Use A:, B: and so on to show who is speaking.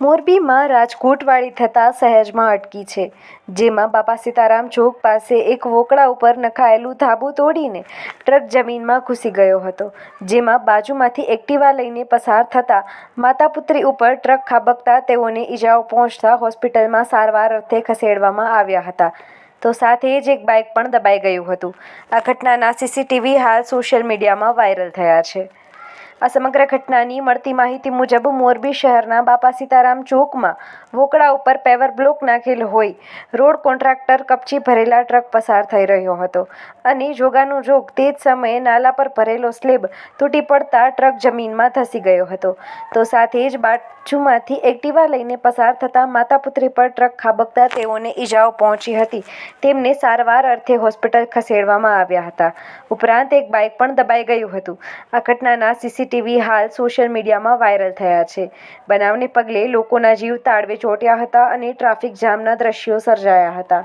A: મોરબીમાં રાજકોટવાળી થતાં સહેજમાં અટકી છે. જેમાં બાપા સીતારામ ચોક પાસે એક વોકળા ઉપર નખાયેલું ધાબુ તોડીને ટ્રક જમીનમાં ઘૂસી ગયો હતો, જેમાં બાજુમાંથી એક્ટિવા લઈને પસાર થતાં માતા પુત્રી ઉપર ટ્રક ખાબકતા તેઓને ઈજાઓ પહોંચતા હોસ્પિટલમાં સારવાર અર્થે ખસેડવામાં આવ્યા હતા. તો સાથે જ એક બાઇક પણ દબાઈ ગયું હતું. આ ઘટનાના સીસીટીવી હાલ સોશિયલ મીડિયામાં વાયરલ થયા છે. આ સમગ્ર ઘટનાની મળતી માહિતી મુજબ મોરબી શહેરના બાપા સીતારામ ચોકમાં વોકડા ઉપર પેવર બ્લોક નાખેલ હોય. રોડ કોન્ટ્રાક્ટર કપચી ભરેલા ટ્રક પસાર થઈ રહ્યો હતો અને જોગાનું જોગ તે જ સમયે નાલા પર ભરેલો સ્લેબ તૂટી પડતા ટ્રક જમીનમાં ધસી ગયો હતો. તો સાથે જ બાજુમાંથી એક્ટિવા લઈને પસાર થતા માતા પુત્રી પર ટ્રક ખાબકતા તેઓને ઈજાઓ પહોંચી હતી. તેમને સારવાર અર્થે હોસ્પિટલ ખસેડવામાં આવ્યા હતા. ઉપરાંત એક બાઇક પણ દબાઈ ગયું હતું. આ ઘટનાના સીસીટીવી હાલ સોશિયલ મીડિયામાં વાયરલ થયા છે. બનાવને પગલે લોકોના જીવ તાળવે ચોંટ્યા હતા અને ટ્રાફિક જામના દ્રશ્યો સર્જાયા હતા.